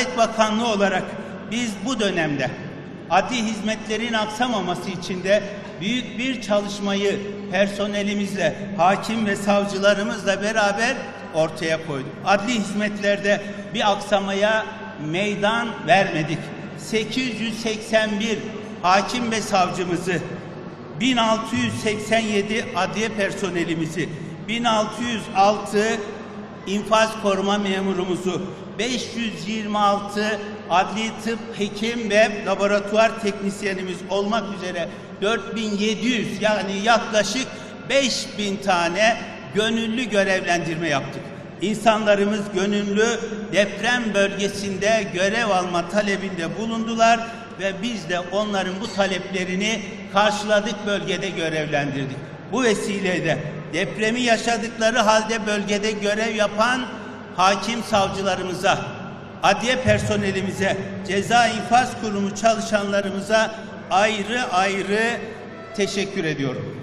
Adalet Bakanlığı olarak biz bu dönemde adli hizmetlerin aksamaması için de büyük bir çalışmayı personelimizle, hakim ve savcılarımızla beraber ortaya koyduk. Adli hizmetlerde bir aksamaya meydan vermedik. 881 hakim ve savcımızı 1687 adliye personelimizi, 1606 infaz koruma memurumuzu, 526 adli tıp hekim ve laboratuvar teknisyenimiz olmak üzere 4700 yani yaklaşık 5000 tane gönüllü görevlendirme yaptık. İnsanlarımız gönüllü deprem bölgesinde görev alma talebinde bulundular ve biz de onların bu taleplerini karşıladık bölgede görevlendirdik. Bu vesileyle depremi yaşadıkları halde bölgede görev yapan hakim savcılarımıza, adliye personelimize, ceza infaz kurumu çalışanlarımıza ayrı ayrı teşekkür ediyorum.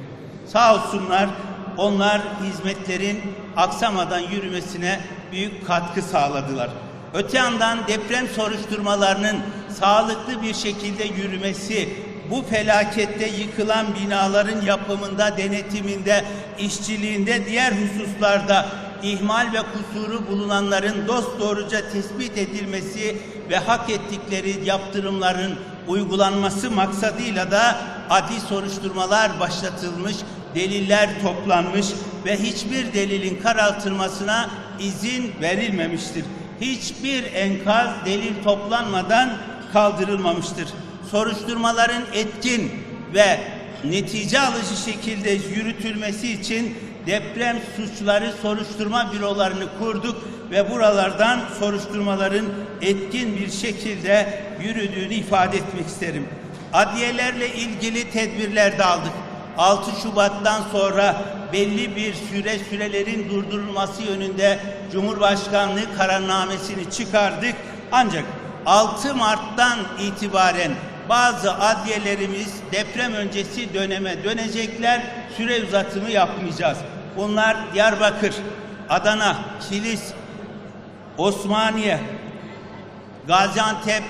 Sağ olsunlar onlar hizmetlerin aksamadan yürümesine büyük katkı sağladılar. Öte yandan deprem soruşturmalarının sağlıklı bir şekilde yürümesi, bu felakette yıkılan binaların yapımında, denetiminde, işçiliğinde, diğer hususlarda ihmal ve kusuru bulunanların dost doğruca tespit edilmesi ve hak ettikleri yaptırımların uygulanması maksadıyla da adli soruşturmalar başlatılmış, deliller toplanmış ve hiçbir delilin karartılmasına izin verilmemiştir. Hiçbir enkaz delil toplanmadan kaldırılmamıştır. Soruşturmaların etkin ve netice alıcı şekilde yürütülmesi için deprem suçları soruşturma bürolarını kurduk ve buralardan soruşturmaların etkin bir şekilde yürüdüğünü ifade etmek isterim. Adliyelerle ilgili tedbirler de aldık. 6 Şubat'tan sonra belli bir süre sürelerin durdurulması yönünde Cumhurbaşkanlığı kararnamesini çıkardık. Ancak 6 Mart'tan itibaren bazı adliyelerimiz deprem öncesi döneme dönecekler. Süre uzatımı yapmayacağız. Bunlar Diyarbakır, Adana, Kilis, Osmaniye, Gaziantep,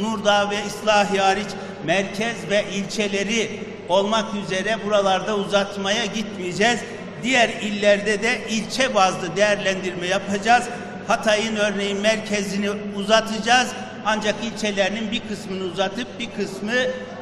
Nurdağ ve İslahi hariç merkez ve ilçeleri olmak üzere buralarda uzatmaya gitmeyeceğiz. Diğer illerde de ilçe bazlı değerlendirme yapacağız. Hatay'ın örneğin merkezini uzatacağız. Ancak ilçelerinin bir kısmını uzatıp bir kısmı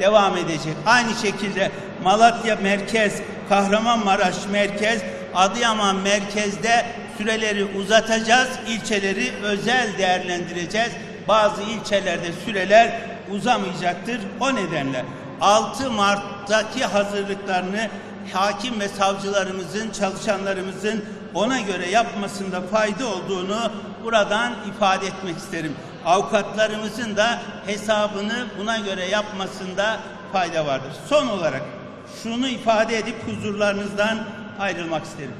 devam edecek. Aynı şekilde Malatya merkez, Kahramanmaraş merkez, Adıyaman merkezde süreleri uzatacağız. İlçeleri özel değerlendireceğiz. Bazı ilçelerde süreler uzamayacaktır. O nedenle 6 Mart'taki hazırlıklarını hakim ve savcılarımızın, çalışanlarımızın ona göre yapmasında fayda olduğunu buradan ifade etmek isterim. Avukatlarımızın da hesabını buna göre yapmasında fayda vardır. Son olarak şunu ifade edip huzurlarınızdan ayrılmak isterim.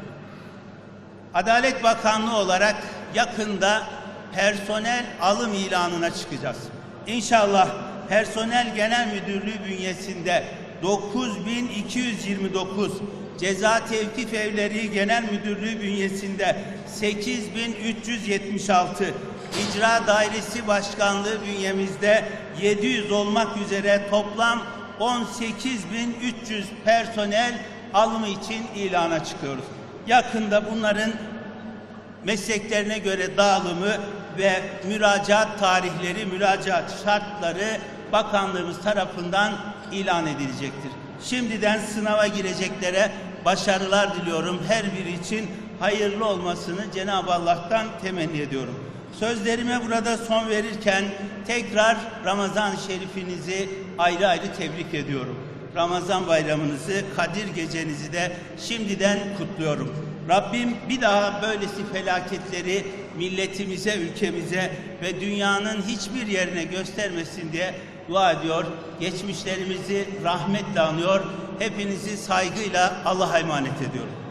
Adalet Bakanlığı olarak yakında personel alım ilanına çıkacağız. İnşallah Personel Genel Müdürlüğü bünyesinde 9229 Ceza Tevkif Evleri Genel Müdürlüğü bünyesinde 8376 İcra Dairesi Başkanlığı bünyemizde 700 olmak üzere toplam 18300 personel alımı için ilana çıkıyoruz. Yakında bunların mesleklerine göre dağılımı ve müracaat tarihleri, müracaat şartları bakanlığımız tarafından ilan edilecektir. Şimdiden sınava gireceklere başarılar diliyorum. Her biri için hayırlı olmasını Cenab-ı Allah'tan temenni ediyorum. Sözlerime burada son verirken tekrar Ramazan-ı Şerifinizi ayrı ayrı tebrik ediyorum. Ramazan bayramınızı, Kadir gecenizi de şimdiden kutluyorum. Rabbim bir daha böylesi felaketleri milletimize, ülkemize ve dünyanın hiçbir yerine göstermesin diye dua ediyor. Geçmişlerimizi rahmetle anıyor. Hepinizi saygıyla Allah'a emanet ediyorum.